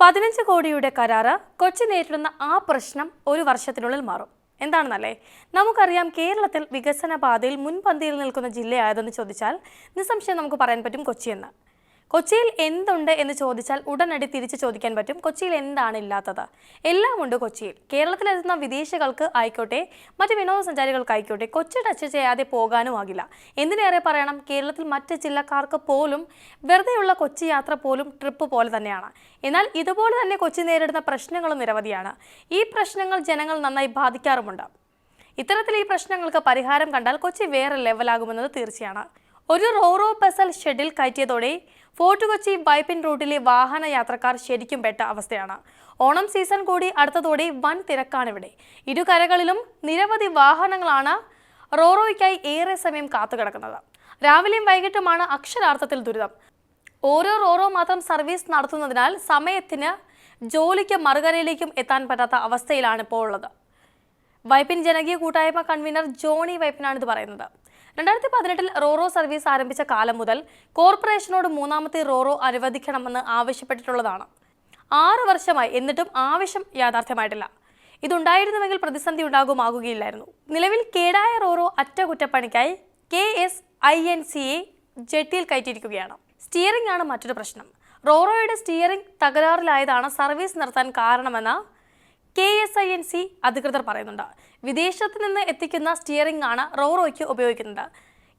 പതിനഞ്ച് കോടിയുടെ കരാറ് കൊച്ചി നേരിടുന്ന ആ പ്രശ്നം ഒരു വർഷത്തിനുള്ളിൽ മാറും. എന്താണെന്നല്ലേ? നമുക്കറിയാം കേരളത്തിൽ വികസന പാതയിൽ മുൻപന്തിയിൽ നിൽക്കുന്ന ജില്ലയായതെന്ന് ചോദിച്ചാൽ നിസ്സംശയം നമുക്ക് പറയാൻ പറ്റും കൊച്ചി കൊച്ചിയെന്ന്. കൊച്ചിയിൽ എന്തുണ്ട് എന്ന് ചോദിച്ചാൽ ഉടനടി തിരിച്ചു ചോദിക്കാൻ പറ്റും. കൊച്ചിയിൽ എന്താണ് ഇല്ലാത്തത്? എല്ലാം ഉണ്ട് കൊച്ചിയിൽ. കേരളത്തിലെത്തുന്ന വിദേശികൾക്ക് ആയിക്കോട്ടെ മറ്റ് വിനോദസഞ്ചാരികൾക്കായിക്കോട്ടെ കൊച്ചി ടച്ച് ചെയ്യാതെ പോകാനും ആകില്ല. എന്തിനേറെ പറയണം? കേരളത്തിൽ മറ്റ് ജില്ലക്കാർക്ക് പോലും വെറുതെയുള്ള കൊച്ചി യാത്ര പോലും ട്രിപ്പ് പോലെ തന്നെയാണ്. എന്നാൽ ഇതുപോലെ തന്നെ കൊച്ചി നേരിടുന്ന പ്രശ്നങ്ങളും നിരവധിയാണ്. ഈ പ്രശ്നങ്ങൾ ജനങ്ങൾ നന്നായി ബാധിക്കാറുമുണ്ട്. ഇത്തരത്തിൽ ഈ പ്രശ്നങ്ങൾക്ക് പരിഹാരം കണ്ടാൽ കൊച്ചി വേറെ ലെവലാകുമെന്നത് തീർച്ചയാണ്. ഒരു റോറോ ബസൽ ഷെഡിൽ കയറ്റിയതോടെ ഫോർട്ട് കൊച്ചി വൈപ്പിൻ റൂട്ടിലെ വാഹന യാത്രക്കാർ ശരിക്കും പെട്ട അവസ്ഥയാണ്. ഓണം സീസൺ കൂടി അടുത്തതോടെ വൻ തിരക്കാണ് ഇവിടെ ഇരു കരകളിലും നിരവധി വാഹനങ്ങളാണ് റോറോയ്ക്കായി ഏറെ സമയം കാത്തുകിടക്കുന്നത് രാവിലെയും വൈകിട്ടുമാണ് അക്ഷരാർത്ഥത്തിൽ ദുരിതം. ഓരോ റോറോ മാത്രം സർവീസ് നടത്തുന്നതിനാൽ സമയത്തിന് ജോലിക്ക് മറുകരയിലേക്കും എത്താൻ പറ്റാത്ത അവസ്ഥയിലാണ് ഇപ്പോൾ ഉള്ളത്. വൈപ്പിൻ ജനകീയ കൂട്ടായ്മ കൺവീനർ ജോണി വൈപ്പിനാണ് ഇത് പറയുന്നത്. രണ്ടായിരത്തി പതിനെട്ടിൽ റോറോ സർവീസ് ആരംഭിച്ച കാലം മുതൽ കോർപ്പറേഷനോട് മൂന്നാമത്തെ റോറോ അനുവദിക്കണമെന്ന് ആവശ്യപ്പെട്ടിട്ടുള്ളതാണ്. ആറ് വർഷമായി എന്നിട്ടും ആവശ്യം യാഥാർത്ഥ്യമായിട്ടില്ല. ഇതുണ്ടായിരുന്നുവെങ്കിൽ പ്രതിസന്ധി ഉണ്ടാകുമാകുകയില്ലായിരുന്നു. നിലവിൽ കേടായ Roro അറ്റകുറ്റപ്പണിക്കായി K S I N C A ജെട്ടിയിൽ കയറ്റിയിരിക്കുകയാണ്. സ്റ്റിയറിംഗ് ആണ് മറ്റൊരു പ്രശ്നം. റോറോയുടെ സ്റ്റിയറിംഗ് തകരാറിലായതാണ് സർവീസ് നിർത്താൻ കാരണമെന്ന് K S I N C അധികൃതർ പറയുന്നുണ്ട്. വിദേശത്ത് നിന്ന് എത്തിക്കുന്ന സ്റ്റിയറിംഗ് ആണ് റോറോയ്ക്ക് ഉപയോഗിക്കുന്നത്.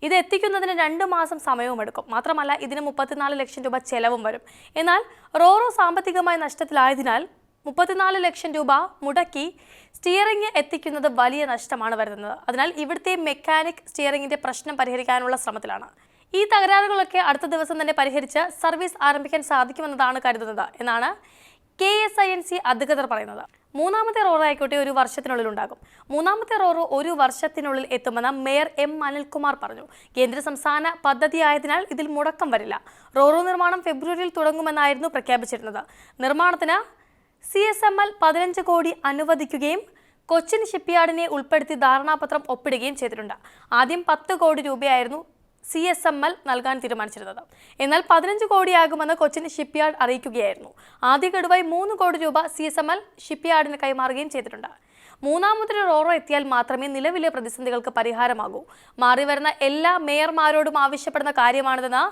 ഇത് എത്തിക്കുന്നതിന് രണ്ട് മാസം സമയവും എടുക്കും. മാത്രമല്ല ഇതിന് മുപ്പത്തിനാല് ലക്ഷം രൂപ ചെലവും വരും. എന്നാൽ റോറോ സാമ്പത്തികമായി നഷ്ടത്തിലായതിനാൽ മുപ്പത്തിനാല് ലക്ഷം രൂപ മുടക്കി സ്റ്റിയറിംഗ് എത്തിക്കുന്നത് വലിയ നഷ്ടമാണ് വരുന്നത്. അതിനാൽ ഇവിടുത്തെ മെക്കാനിക് സ്റ്റിയറിംഗിന്റെ പ്രശ്നം പരിഹരിക്കാനുള്ള ശ്രമത്തിലാണ്. ഈ തകരാറുകളൊക്കെ അടുത്ത ദിവസം തന്നെ പരിഹരിച്ച് സർവീസ് ആരംഭിക്കാൻ സാധിക്കുമെന്നതാണ് കരുതുന്നത് എന്നാണ് K S I N C അധികൃതർ പറയുന്നത്. മൂന്നാമത്തെ റോറോ ആയിക്കോട്ടെ ഒരു വർഷത്തിനുള്ളിൽ ഉണ്ടാകും. മൂന്നാമത്തെ റോറോ ഒരു വർഷത്തിനുള്ളിൽ എത്തുമെന്ന് മേയർ എം അനിൽകുമാർ പറഞ്ഞു. കേന്ദ്ര സംസ്ഥാന പദ്ധതിയായതിനാൽ ഇതിൽ മുടക്കം വരില്ല. റോറോ നിർമ്മാണം ഫെബ്രുവരിയിൽ തുടങ്ങുമെന്നായിരുന്നു പ്രഖ്യാപിച്ചിരുന്നത്. നിർമ്മാണത്തിന് സി എസ് എം എൽ പതിനഞ്ച് കോടി അനുവദിക്കുകയും കൊച്ചിൻ ഷിപ്പ്യാർഡിനെ ഉൾപ്പെടുത്തി ധാരണാപത്രം ഒപ്പിടുകയും ചെയ്തിട്ടുണ്ട്. ആദ്യം പത്ത് കോടി രൂപയായിരുന്നു സി എസ് എം എൽ നൽകാൻ തീരുമാനിച്ചിരുന്നത്. എന്നാൽ പതിനഞ്ച് കോടിയാകുമെന്ന് കൊച്ചിൻ ഷിപ്പ്യാർഡ് അറിയിക്കുകയായിരുന്നു. ആദ്യ ഗഡുവായി മൂന്ന് കോടി രൂപ സി എസ് എം എൽ ഷിപ്പ്യാർഡിന് കൈമാറുകയും ചെയ്തിട്ടുണ്ട്. മൂന്നാമതൊരു റോറോ എത്തിയാൽ മാത്രമേ നിലവിലെ പ്രതിസന്ധികൾക്ക് പരിഹാരമാകൂ. മാറിവരുന്ന എല്ലാ മേയർമാരോടും ആവശ്യപ്പെടുന്ന കാര്യമാണിതെന്ന്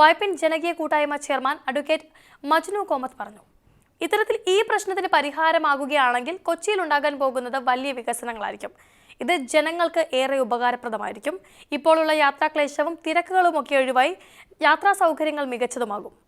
വൈപ്പിൻ ജനകീയ കൂട്ടായ്മ ചെയർമാൻ അഡ്വക്കേറ്റ് മജ്നു കോമത്ത് പറഞ്ഞു. ഇത്തരത്തിൽ ഈ പ്രശ്നത്തിന് പരിഹാരമാകുകയാണെങ്കിൽ കൊച്ചിയിൽ ഉണ്ടാകാൻ പോകുന്നത് വലിയ വികസനങ്ങളായിരിക്കും. ഇത് ജനങ്ങൾക്ക് ഏറെ ഉപകാരപ്രദമായിരിക്കും. ഇപ്പോഴുള്ള യാത്രാക്ലേശവും തിരക്കുകളുമൊക്കെ ഒഴിവായി യാത്രാ സൗകര്യങ്ങൾ മികച്ചതുമാകും.